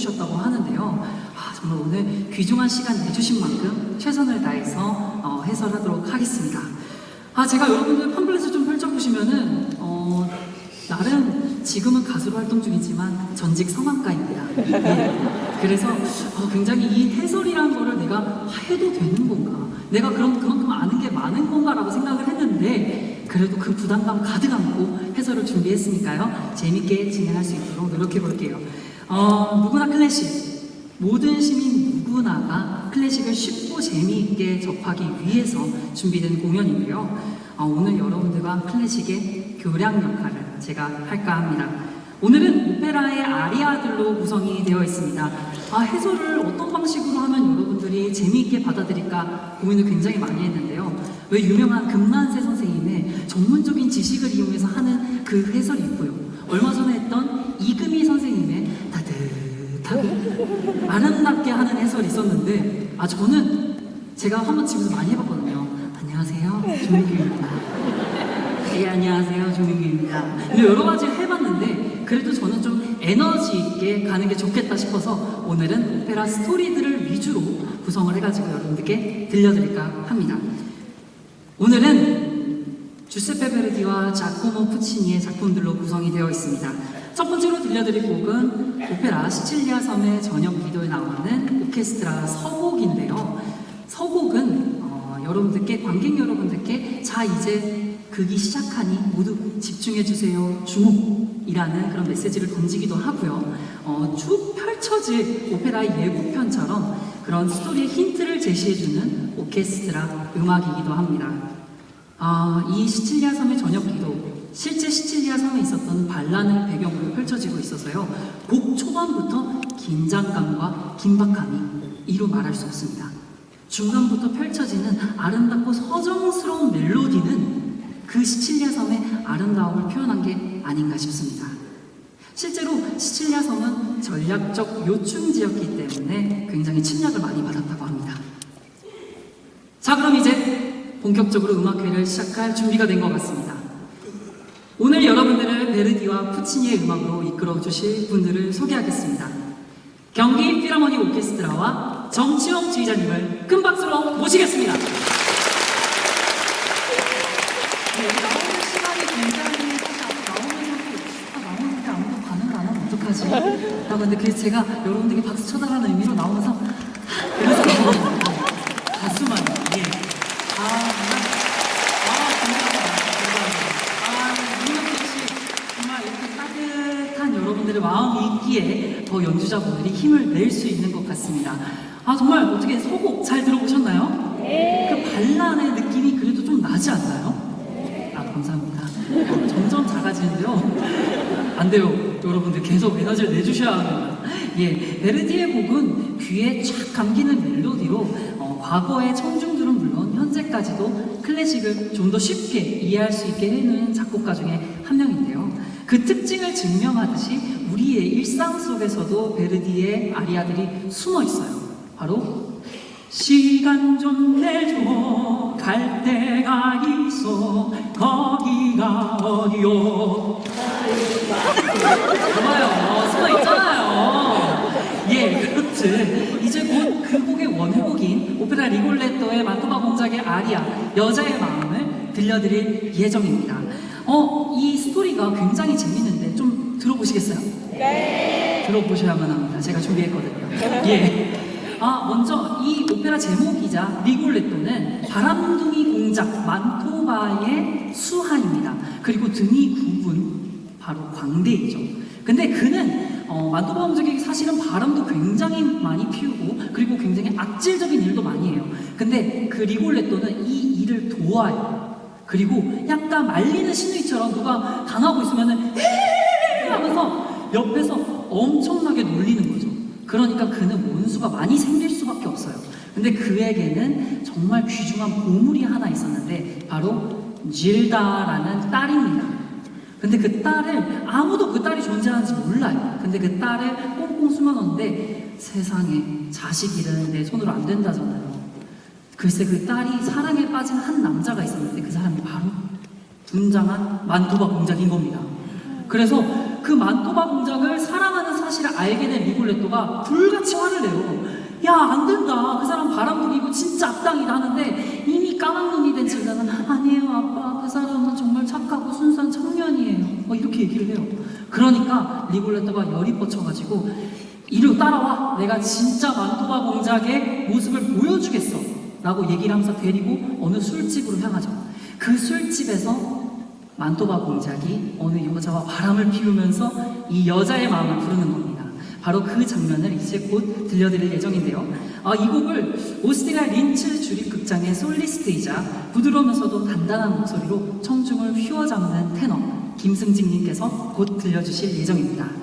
해주셨다고 하는데요. 아 정말 오늘 귀중한 시간 내주신 만큼 최선을 다해서 어, 해설하도록 하겠습니다. 아 제가 여러분들 팜플렛을 좀 펼쳐보시면은 어, 나름 지금은 가수로 활동 중이지만 전직 성악가입니다. 예. 그래서 어, 굉장히 이 해설이라는 거를 내가 해도 되는 건가? 내가 그럼 그만큼 아는 게 많은 건가라고 생각을 했는데 그래도 그 부담감 가득 안고 해설을 준비했으니까요. 재밌게 진행할 수 있도록 노력해 볼게요. 어, 누구나 클래식. 모든 시민 누구나가 클래식을 쉽고 재미있게 접하기 위해서 준비된 공연이고요. 어, 오늘 여러분들과 클래식의 교량 역할을 제가 할까 합니다. 오늘은 오페라의 아리아들로 구성이 되어 있습니다. 아, 해설을 어떤 방식으로 하면 여러분들이 재미있게 받아들일까 고민을 굉장히 많이 했는데요. 왜 유명한 금난세 선생님의 전문적인 지식을 이용해서 하는 그 해설이 있고요. 얼마 전에 했던 이금희 선생님의 따뜻하고 아름답게 하는 해설이 있었는데 아 저는 제가 한번 집에서 많이 해봤거든요. 안녕하세요, 조민규입니다. 네, 안녕하세요. 조민규입니다. 근데 여러 가지 해봤는데, 그래도 저는 좀 에너지 있게 가는 게 좋겠다 싶어서 오늘은 오페라 스토리들을 위주로 구성을 해가지고 여러분들께 들려드릴까 합니다. 오늘은 주세페 베르디와 자코모 푸치니의 작품들로 구성이 되어 있습니다. 첫 번째로 들려드릴 곡은 오페라 시칠리아 섬의 저녁 기도에 나오는 오케스트라 서곡인데요. 서곡은 어, 여러분들께 관객 여러분들께 자 이제 극이 시작하니 모두 집중해 주세요 주목이라는 그런 메시지를 던지기도 하고요. 어, 쭉 펼쳐질 오페라의 예고편처럼 그런 스토리의 힌트를 제시해주는 오케스트라 음악이기도 합니다. 아, 이 시칠리아 섬의 저녁 기도, 실제 시칠리아 섬에 있었던 반란을 배경으로 펼쳐지고 있어서요. 곡 초반부터 긴장감과 긴박함이 이루 말할 수 없습니다. 중간부터 펼쳐지는 아름답고 서정스러운 멜로디는 그 시칠리아 섬의 아름다움을 표현한 게 아닌가 싶습니다. 실제로 시칠리아 섬은 전략적 요충지였기 때문에 굉장히 침략을 많이 받았다고 합니다. 자, 그럼 이제 본격적으로 음악회를 시작할 준비가 된 것 같습니다. 오늘 여러분들을 베르디와 푸치니의 음악으로 이끌어 주실 분들을 소개하겠습니다. 경기 필하모니 오케스트라와 정치영 지휘자님을 큰 박수로 모시겠습니다. 네, 나오는 시간이 굉장히 사실 앞에 나오면서도 아, 나오는데 아무도 반응을 안 하면 어떡하지? 라고 근데 그래서 제가 여러분들께 박수 쳐달라는 의미로 나오면서 나오는 거예요. 가수만 예. 아 정말 아 감사합니다. 감사합니다. 아 윤혁 씨 정말 이렇게 따뜻한 여러분들의 있기에 더 연주자분들이 힘을 낼 수 있는 것 같습니다. 아 정말 어떻게 서곡 잘 들어보셨나요? 네. 그 반란의 느낌이 그래도 좀 나지 않나요? 아 감사합니다. 어, 점점 작아지는데요. 안 돼요. 여러분들 계속 에너지를 내주셔야 합니다. 예, 베르디의 곡은 귀에 쫙 감기는 멜로디로 어, 과거의 청중들은 물론 현재까지도 클래식을 좀 더 쉽게 이해할 수 있게 해놓은 작곡가 중에 한 명인데요. 그 특징을 증명하듯이 우리의 일상 속에서도 베르디의 아리아들이 숨어 있어요. 바로 시간 좀 내줘 갈 데가 있어 거기가 어디요? 봐봐요. 숨어 있잖아요. 예 그렇지 이제 곧 그 곡의 원곡인 오페라 리골레토의 만토바 공작의 아리아 여자의 마음을 들려드릴 예정입니다 어 이 스토리가 굉장히 재밌는데 좀 들어보시겠어요? 네 들어보셔야만 합니다 제가 준비했거든요 예 아, 먼저 이 오페라 제목이자 리골레토는 바람둥이 공작 만토바의 수하입니다. 그리고 등이 굽은 바로 광대이죠. 근데 그는 어, 만토바 공작이 사실은 바람도 굉장히 많이 피우고 그리고 굉장히 악질적인 일도 많이 해요. 근데 그 리골레토는 이 일을 도와요. 그리고 약간 말리는 시누이처럼 누가 당하고 있으면은 하면서 옆에서 엄청나게 놀리는 거죠. 그러니까 그는 원수가 많이 생길 수밖에 없어요. 근데 그에게는 정말 귀중한 보물이 하나 있었는데 바로 질다라는 딸입니다. 근데 그 딸을 아무도 그 딸이 존재하는지 몰라요. 근데 그 딸을 꽁꽁 숨어놓는데 세상에 자식 내 손으로 안 된다잖아요. 글쎄 그 딸이 사랑에 빠진 한 남자가 있었는데 그 사람이 바로 분장한 만토바 공작인 겁니다. 그래서 그 만토바 공작을 사랑하는 사실을 알게 된 리골레토가 불같이 화를 내요. 야, 안 된다. 그 사람 바람둥이고 진짜 악당이다 하는데 이미 까막눈이 된 질다는 아니에요, 아빠. 그 사람은 정말 착하고 순수한 청년이에요. 뭐 이렇게 얘기를 해요. 그러니까 리골레토가 열이 뻗쳐가지고 이리로 따라와. 내가 진짜 만토바 공작의 모습을 보여주겠어. 라고 얘기를 하면서 데리고 어느 술집으로 향하죠. 그 술집에서 만토바 공작이 어느 여자와 바람을 피우면서 이 여자의 마음을 부르는 겁니다. 바로 그 장면을 이제 곧 들려드릴 예정인데요. 아, 이 곡을 오스트리아 린츠 주립극장의 솔리스트이자 부드러우면서도 단단한 목소리로 청중을 휘어잡는 테너 김승직님께서 곧 들려주실 예정입니다.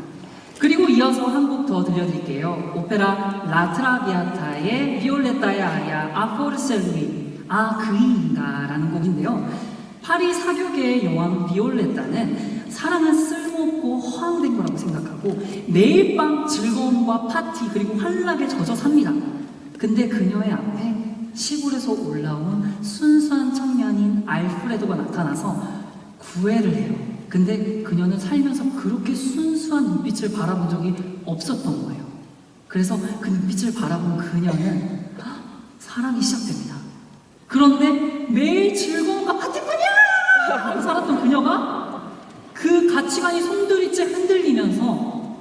그리고 이어서 한 곡 더 들려드릴게요. 오페라 라트라비아타의 비올레타의 아리아 아포르셀루이 아 그이인가라는 곡인데요. 파리 사교계의 여왕 비올레타는 사랑은 쓸모없고 허황된 거라고 생각하고 매일 밤 즐거움과 파티 그리고 환락에 젖어 삽니다. 근데 그녀의 앞에 시골에서 올라온 순수한 청년인 알프레도가 나타나서 구애를 해요. 근데 그녀는 살면서 그렇게 순수한 눈빛을 바라본 적이 없었던 거예요. 그래서 그 눈빛을 바라본 그녀는 사랑이 시작됩니다. 그런데 매일 즐거움과 파티뿐이야! 하고 살았던 그녀가 그 가치관이 송두리째 흔들리면서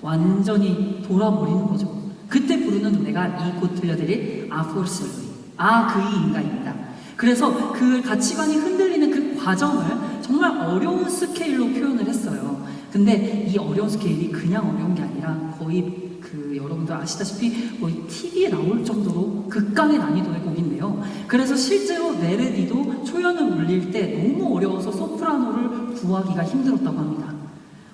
완전히 돌아버리는 거죠. 그때 부르는 노래가 이곧 들려드릴 아포르셀루이, 아 그이 인가입니다. 그래서 그 가치관이 흔들리는 그 과정을 정말 어려운 스케일로 표현을 했어요. 근데 이 어려운 스케일이 그냥 어려운 게 아니라 거의 그 여러분들 아시다시피 거의 TV에 나올 정도로 극강의 난이도의 곡인데요. 그래서 실제로 메르디도 초연을 울릴 때 너무 어려워서 소프라노를 구하기가 힘들었다고 합니다.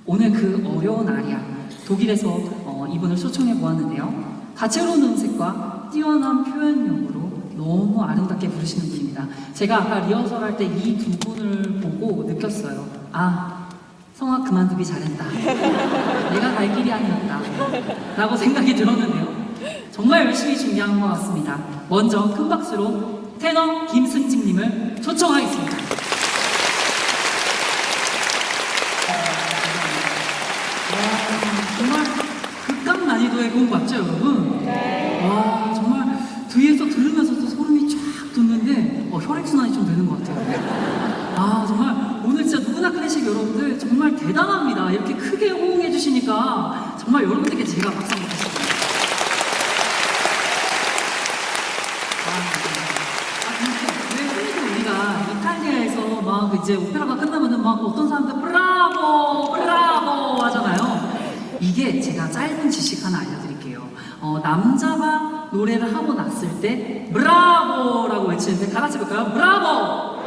오늘 그 어려운 아리아 독일에서 어, 이분을 초청해 보았는데요. 다채로운 음색과 뛰어난 표현력으로 너무 아름답게 부르시는 분입니다. 제가 아까 리허설 할 때 이 두 분을 보고 느꼈어요. 아, 성악 그만두기 잘했다. 내가 갈 길이 아니었다. 라고 생각이 들었는데요. 정말 열심히 준비한 것 같습니다. 먼저 큰 박수로 테너 김승직님을 초청하겠습니다. 와, 정말 극강 난이도의 곡 맞죠, 여러분? 와, 정말 뒤에서 들으면서 혈액순환이 좀 되는 것 같아요. 아, 정말 오늘 진짜 누구나 클래식 여러분들 정말 대단합니다. 이렇게 크게 호응해 주시니까 정말 여러분들께 제가 박수 한번 드립니다. 아, 막 이제 오페라가 끝나면은 막 어떤 사람들 브라보 브라보 하잖아요. 이게 제가 짧은 지식 하나 알려드릴게요. 어, 남자가 노래를 하고 났을 때 브라보라고 외치는데 다 같이 볼까요? 브라보.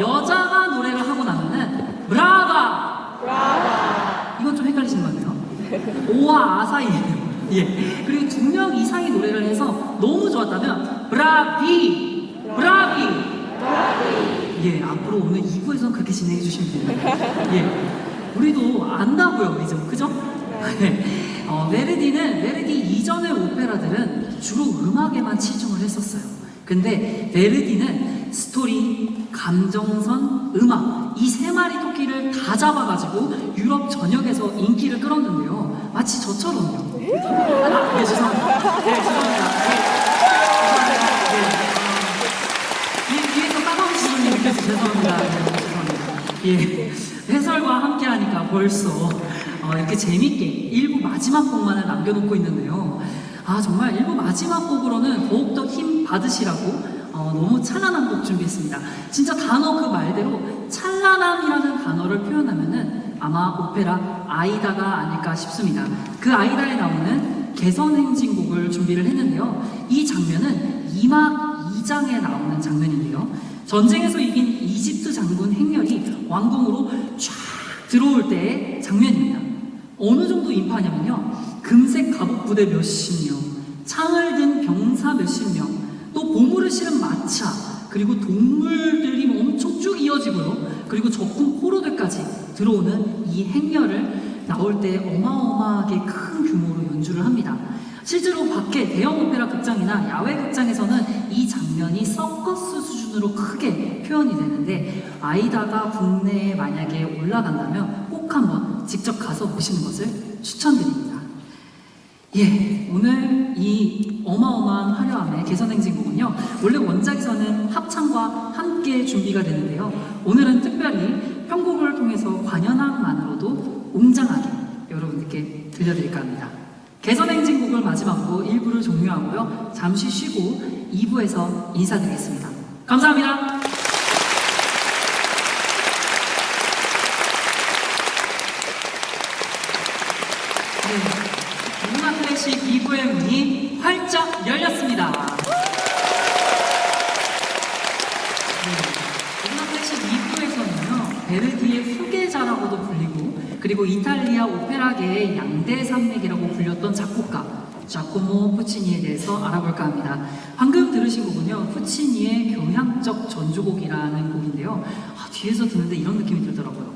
여자가 노래를 하고 나면은 브라바. 이건 좀 헷갈리시는 것 같아요. 오와 아 사이예요. 예. 그리고 두 명 이상이 노래를 해서 너무 좋았다면 브라비, 브라비. 예, 앞으로 오늘 2부에서는 그렇게 진행해 주시면 됩니다. 예. 우리도 안다고요, 이제 그죠? 예. 어, 메르디는 메르디 이전의 오페라들은 주로 음악에만 치중을 했었어요. 근데 메르디는 스토리, 감정선, 음악 이 세 마리 토끼를 다 잡아가지고 유럽 전역에서 인기를 끌었는데요. 마치 저처럼요. 아, 네, 죄송합니다. 네, 죄송합니다. 네, 죄송합니다. 네. 뒤- 뒤에서 까먹으신 분이 느껴서 죄송합니다. 네, 죄송합니다. 예. 해설과 함께 하니까 벌써 어, 이렇게 재밌게 일부 마지막 곡만을 남겨놓고 있는데요. 아, 정말 일부 마지막 곡으로는 더욱더 힘 받으시라고 어, 너무 찬란한 곡 준비했습니다. 진짜 단어 그 말대로 찬란함이라는 단어를 표현하면은 아마 오페라 아이다가 아닐까 싶습니다. 그 아이다에 나오는 개선행진곡을 준비를 했는데요. 이 장면은 2막 2장에 나오는 장면인데요. 전쟁에서 이긴 이집트 장군 행렬이 왕궁으로 쫙 들어올 때의 장면입니다. 어느 정도 인파냐면요. 금색 갑옷 부대 몇십 명, 창을 든 병사 몇십 명, 또 보물을 실은 마차, 그리고 동물들이 엄청 쭉 이어지고요. 그리고 적군 포로들까지 들어오는 이 행렬을 나올 때 어마어마하게 큰 규모로 연주를 합니다. 실제로 밖에 대형 오페라 극장이나 야외 극장에서는 이 장면이 서커스 수준으로 크게 표현이 되는데 아이다가 국내에 만약에 올라간다면 꼭 한번 직접 가서 보시는 것을 추천드립니다. 예, 오늘 이 어마어마한 화려함의 개선행진곡은요, 원래 원작에서는 합창과 함께 준비가 되는데요, 오늘은 특별히 편곡을 통해서 관현악만으로도 웅장하게 여러분들께 들려드릴까 합니다. 개선행진곡을 마지막으로 1부를 종료하고요, 잠시 쉬고 2부에서 인사드리겠습니다. 감사합니다. 네, 문화 클래식 2부의 문이 활짝 열렸습니다. 네, 문화 클래식 2부에서는요, 베르디의 후계자라고도 불리고, 그리고 이탈리아 오페라계의 양대 산맥이라고 불렸던 작곡가, 자코모 푸치니에 대해서 알아볼까 합니다. 방금 들으신 곡은요, 푸치니의 교향적 전주곡이라는 곡인데요. 아, 뒤에서 듣는데 이런 느낌이 들더라고요.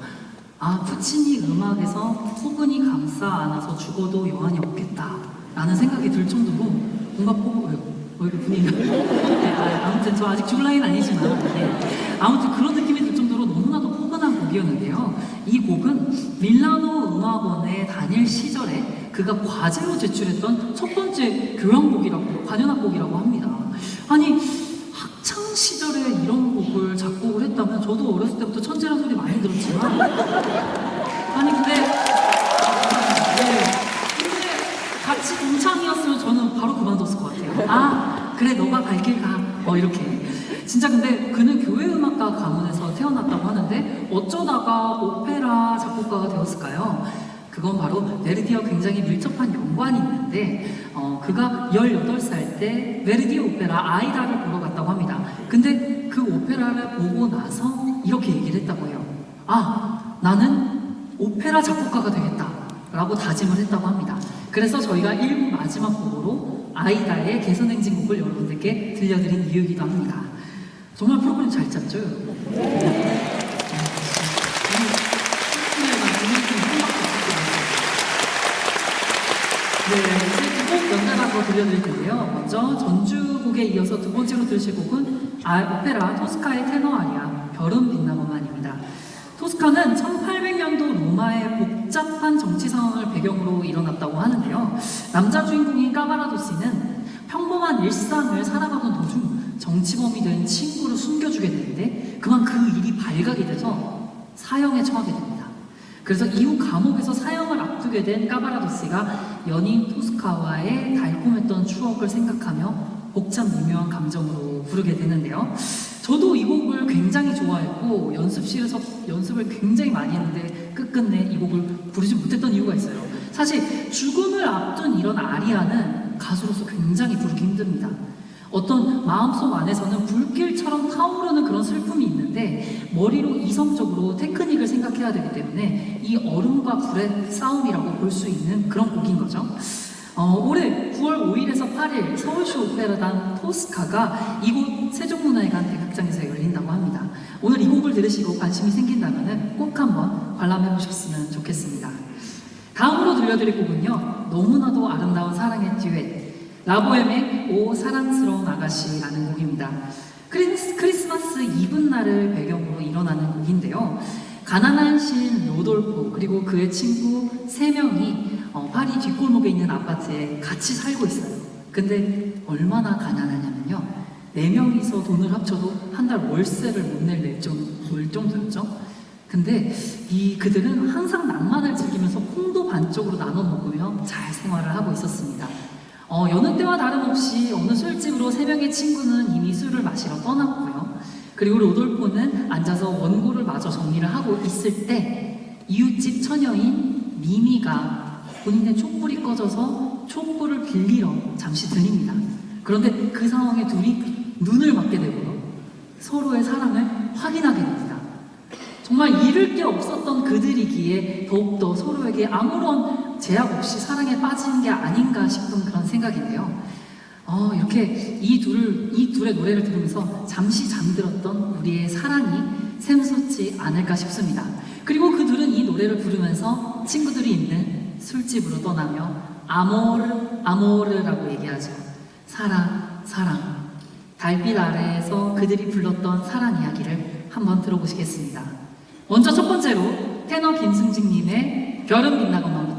아, 푸치니 음악에서 후근이 감싸 안아서 죽어도 여한이 없겠다. 라는 생각이 들 정도로 뭔가 포, 왜요? 왜 분위기가. 네, 아, 아무튼 저 아직 나이는 아니지만. 네. 아무튼 그런 느낌이 들 정도로 너무나도 포근한 곡이었는데요. 이 곡은 음악원에 다닐 시절에 그가 과제로 제출했던 첫 번째 교향곡이라고, 관현악곡이라고 합니다. 아니, 학창 시절에 이런 곡을 작곡을 했다면 저도 어렸을 때부터 천재란 소리 많이 들었지만 아니 근데 네, 근데 같이 동창이었으면 저는 바로 그만뒀을 것 같아요. 아 그래 너가 갈 길 가. 뭐 이렇게 진짜 근데 그는 교회 음악가 가문에서 태어났다고 하는데 어쩌다가 오페라 작곡가가 되었을까요? 그건 바로 베르디와 굉장히 밀접한 연관이 있는데 어, 그가 18살 때 베르디 오페라 아이다를 보러 갔다고 합니다. 근데 그 오페라를 보고 나서 이렇게 얘기를 했다고 해요. 아, 나는 오페라 작곡가가 되겠다. 라고 다짐을 했다고 합니다. 그래서 저희가 1부 마지막 곡으로 아이다의 개선행진곡을 여러분들께 들려드린 이유이기도 합니다. 정말 프로그램 잘 짰죠? 네. 네, 들려드릴 텐데요. 먼저 전주곡에 이어서 두 번째로 들으실 곡은 아, 오페라 토스카의 테너 아리아 별은 빛나고만입니다. 토스카는 1800년도 로마의 복잡한 정치 상황을 배경으로 일어났다고 하는데요. 남자 주인공인 까바라도시는 평범한 일상을 살아가던 도중 정치범이 된 친구를 숨겨주게 되는데 그만 그 일이 발각이 돼서 사형에 처하게 됩니다. 그래서 이후 감옥에서 사형을 앞두게 된 까바라도스가 연인 토스카와의 달콤했던 추억을 생각하며 복잡 미묘한 감정으로 부르게 되는데요. 저도 이 곡을 굉장히 좋아했고 연습실에서 연습을 굉장히 많이 했는데 끝끝내 이 곡을 부르지 못했던 이유가 있어요. 사실 죽음을 앞둔 이런 아리아는 가수로서 굉장히 부르기 힘듭니다. 어떤 마음속 안에서는 불길처럼 타오르는 그런 슬픔이 있는데 머리로 이성적으로 테크닉을 생각해야 되기 때문에 이 얼음과 불의 싸움이라고 볼 수 있는 그런 곡인 거죠. 어, 올해 9월 5일에서 8일 서울시 오페라단 토스카가 이곳 세종문화회관 대극장에서 열린다고 합니다. 오늘 이 곡을 들으시고 관심이 생긴다면 꼭 한번 관람해 보셨으면 좋겠습니다. 다음으로 들려드릴 곡은요. 너무나도 아름다운 사랑의 듀엣 라보엠의 오 사랑스러운 아가씨라는 곡입니다. 크리스, 크리스마스 이브날을 배경으로 일어나는 곡인데요. 가난한 시인 로돌포 그리고 그의 친구 세 명이 어, 파리 뒷골목에 있는 아파트에 같이 살고 있어요. 근데 얼마나 가난하냐면요. 네 명이서 돈을 합쳐도 한 달 월세를 못 낼 정도였죠. 근데 이 그들은 항상 낭만을 즐기면서 콩도 반쪽으로 나눠 먹으며 잘 생활을 하고 있었습니다. 어, 여느 때와 다름없이 어느 술집으로 세 명의 친구는 이미 술을 마시러 떠났고요. 그리고 로돌포는 앉아서 원고를 마저 정리를 하고 있을 때 이웃집 처녀인 미미가 본인의 촛불이 꺼져서 촛불을 빌리러 잠시 들립니다. 그런데 그 상황에 둘이 눈을 맞게 되고요. 서로의 사랑을 확인하게 됩니다. 정말 잃을 게 없었던 그들이기에 더욱더 서로에게 아무런 제약 없이 사랑에 빠진 게 아닌가 싶은 그런 생각인데요. 어, 이렇게 이 둘, 이 둘의 노래를 들으면서 잠시 잠들었던 우리의 사랑이 샘솟지 않을까 싶습니다. 그리고 그 둘은 이 노래를 부르면서 친구들이 있는 술집으로 떠나며 아모르, 아모르라고 얘기하죠. 사랑, 사랑. 달빛 아래에서 그들이 불렀던 사랑 이야기를 한번 들어보시겠습니다. 먼저 첫 번째로 테너 김승직님의 별은 빛나건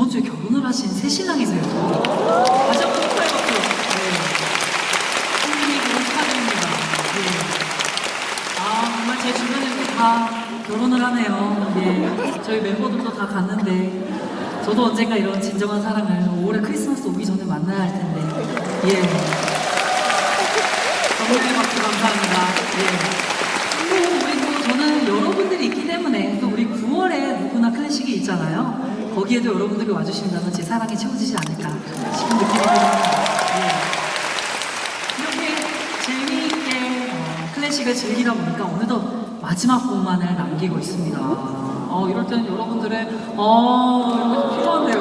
저번 주에 결혼을 하신 새 신랑이세요. 다시 한번 축하해 박수. 네. 결혼 축하드립니다. 예. 아, 정말 제 주변에 이렇게 다 결혼을 하네요. 예. 저희 멤버들도 다 갔는데, 저도 언젠가 이런 진정한 사랑을 올해 크리스마스 오기 전에 만나야 할 텐데, 예. 정말 박수 감사합니다. 예. 또 저는 여러분들이 있기 때문에 또 우리 9월에 누구나 클래식이 있잖아요. 거기에도 여러분들이 와주신다면 제 사랑이 채워지지 않을까 싶은 느낌이 듭니다. 예. 이렇게 재미있게 어, 클래식을 즐기다 보니까 어느덧 마지막 곡만을 남기고 있습니다. 어, 이럴 때는 여러분들의 어, 이런 필요한데요.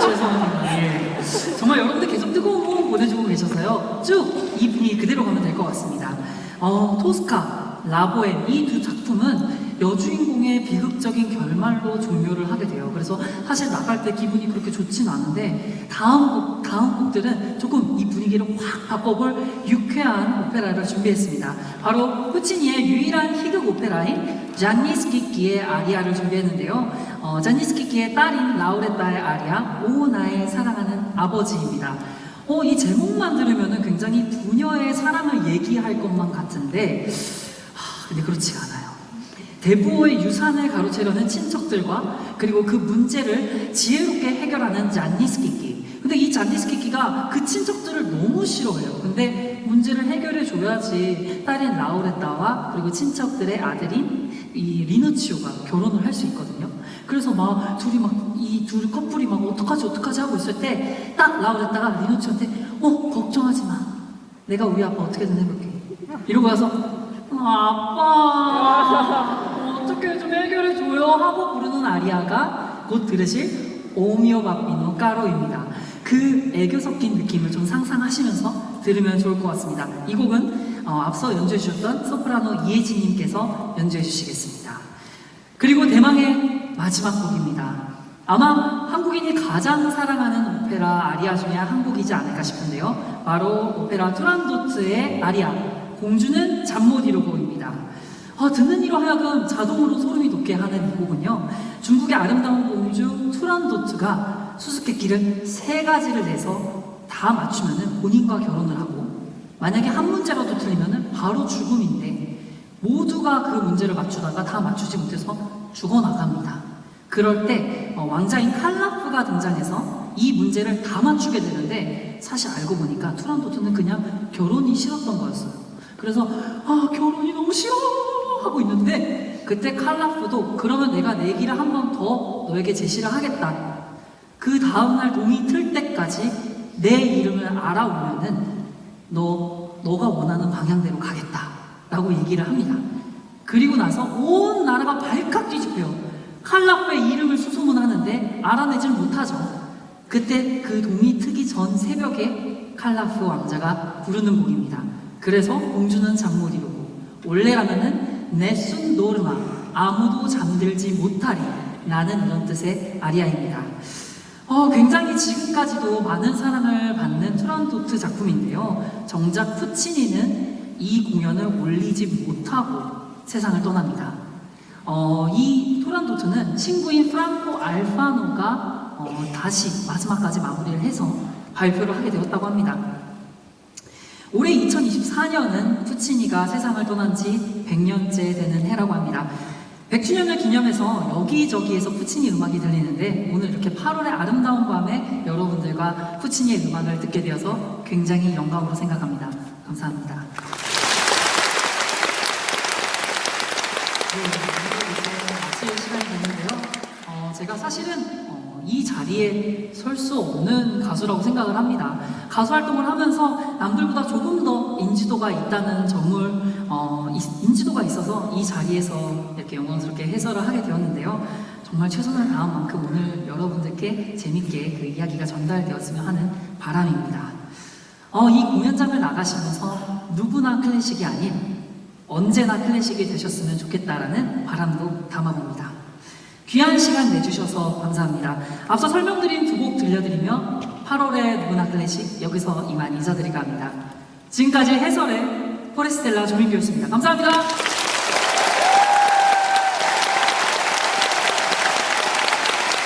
죄송합니다. 예. 정말 여러분들 계속 뜨거운 호응 보내주고 계셔서요. 쭉 이 분위기 그대로 가면 될 것 같습니다. 어, 토스카, 라보엠 이 두 작품은 여주인공의 비극적인 결말로 종료를 하게 돼요. 그래서 사실 나갈 때 기분이 그렇게 좋진 않은데 다음 곡, 다음 곡들은 조금 이 분위기를 확 바꿔볼 유쾌한 오페라를 준비했습니다. 바로 푸치니의 유일한 희극 오페라인 잔니스키키의 아리아를 준비했는데요. 어, 잔니스키키의 딸인 라우레타의 아리아 오 나의 사랑하는 아버지입니다. 어, 이 제목만 들으면 굉장히 부녀의 사랑을 얘기할 것만 같은데 하, 근데 그렇지가 않아요. 대부호의 유산을 가로채려는 친척들과 그리고 그 문제를 지혜롭게 해결하는 잔니스키키. 근데 이 잔니스키키가 그 친척들을 너무 싫어해요. 근데 문제를 해결해 줘야지 딸인 라우레타와 그리고 친척들의 아들인 이 리누치오가 결혼을 할 수 있거든요. 그래서 막 둘이 막 이 둘 커플이 막 어떡하지 어떡하지 하고 있을 때 딱 라우레타가 리누치오한테 어 걱정하지 마. 내가 우리 아빠 어떻게든 해볼게. 이러고 와서 아빠 어떻게 좀 해결해 줘요 하고 부르는 아리아가 곧 들으실 오미오 바비노 까로입니다. 그 애교 섞인 느낌을 좀 상상하시면서 들으면 좋을 것 같습니다. 이 곡은 어, 앞서 연주해 주셨던 소프라노 이혜진님께서 연주해 주시겠습니다. 그리고 대망의 마지막 곡입니다. 아마 한국인이 가장 사랑하는 오페라 아리아 중에 한 곡이지 않을까 싶은데요. 바로 오페라 투란도트의 아리아, 공주는 잠 못 이루고입니다. 어, 듣는 이로 하여금 자동으로 소름이 돋게 하는 이 곡은요. 중국의 아름다운 공주 투란도트가 수수께끼를 세 가지를 내서 다 맞추면은 본인과 결혼을 하고 만약에 한 문제라도 틀리면은 바로 죽음인데 모두가 그 문제를 맞추다가 다 맞추지 못해서 죽어나갑니다. 그럴 때 어, 왕자인 칼라프가 등장해서 이 문제를 다 맞추게 되는데 사실 알고 보니까 투란도트는 그냥 결혼이 싫었던 거였어요. 그래서 아 결혼이 너무 싫어 하고 있는데 그때 칼라프도 그러면 내가 내 길을 한번 더 너에게 제시를 하겠다. 그 다음날 동이 틀 때까지 내 이름을 알아오면은 너 너가 원하는 방향대로 가겠다라고 얘기를 합니다. 그리고 나서 온 나라가 발칵 뒤집혀요. 칼라프의 이름을 수소문하는데 알아내질 못하죠. 그때 그 동이 트기 전 새벽에 칼라프 왕자가 부르는 곡입니다. 그래서 공주는 이루고 원래라면은 내순 노르마 아무도 잠들지 못하리 라는 이런 뜻의 아리아입니다. 어, 굉장히 지금까지도 많은 사랑을 받는 투란도트 작품인데요. 정작 푸치니는 이 공연을 올리지 못하고 세상을 떠납니다. 어, 이 토란도트는 친구인 프랑코 알파노가 어, 다시 마지막까지 마무리를 해서 발표를 하게 되었다고 합니다. 올해 2024년은 푸치니가 세상을 떠난 지 100년째 되는 해라고 합니다. 100주년을 기념해서 여기저기에서 푸치니 음악이 들리는데 오늘 이렇게 8월의 아름다운 밤에 여러분들과 푸치니의 음악을 듣게 되어서 굉장히 영광으로 생각합니다. 감사합니다. 네, 이제 마칠 시간이 됐는데요. 어, 제가 사실은 어, 이 자리에 설 수 없는 가수라고 생각을 합니다. 가수 활동을 하면서 남들보다 조금 더 인지도가 있다는 점을 어, 이- 인지도가 있어서 이 자리에서 이렇게 영광스럽게 해설을 하게 되었는데요. 정말 최선을 다한 만큼 오늘 여러분들께 재밌게 그 이야기가 전달되었으면 하는 바람입니다. 어, 이 공연장을 나가시면서 누구나 클래식이 아닌 언제나 클래식이 되셨으면 좋겠다라는 바람도 담아봅니다. 귀한 시간 내주셔서 감사합니다. 앞서 설명드린 두 곡 들려드리며 8월의 누구나 클래식 여기서 이만 인사드리고 합니다. 지금까지 해설의 포레스텔라 조민규였습니다. 감사합니다.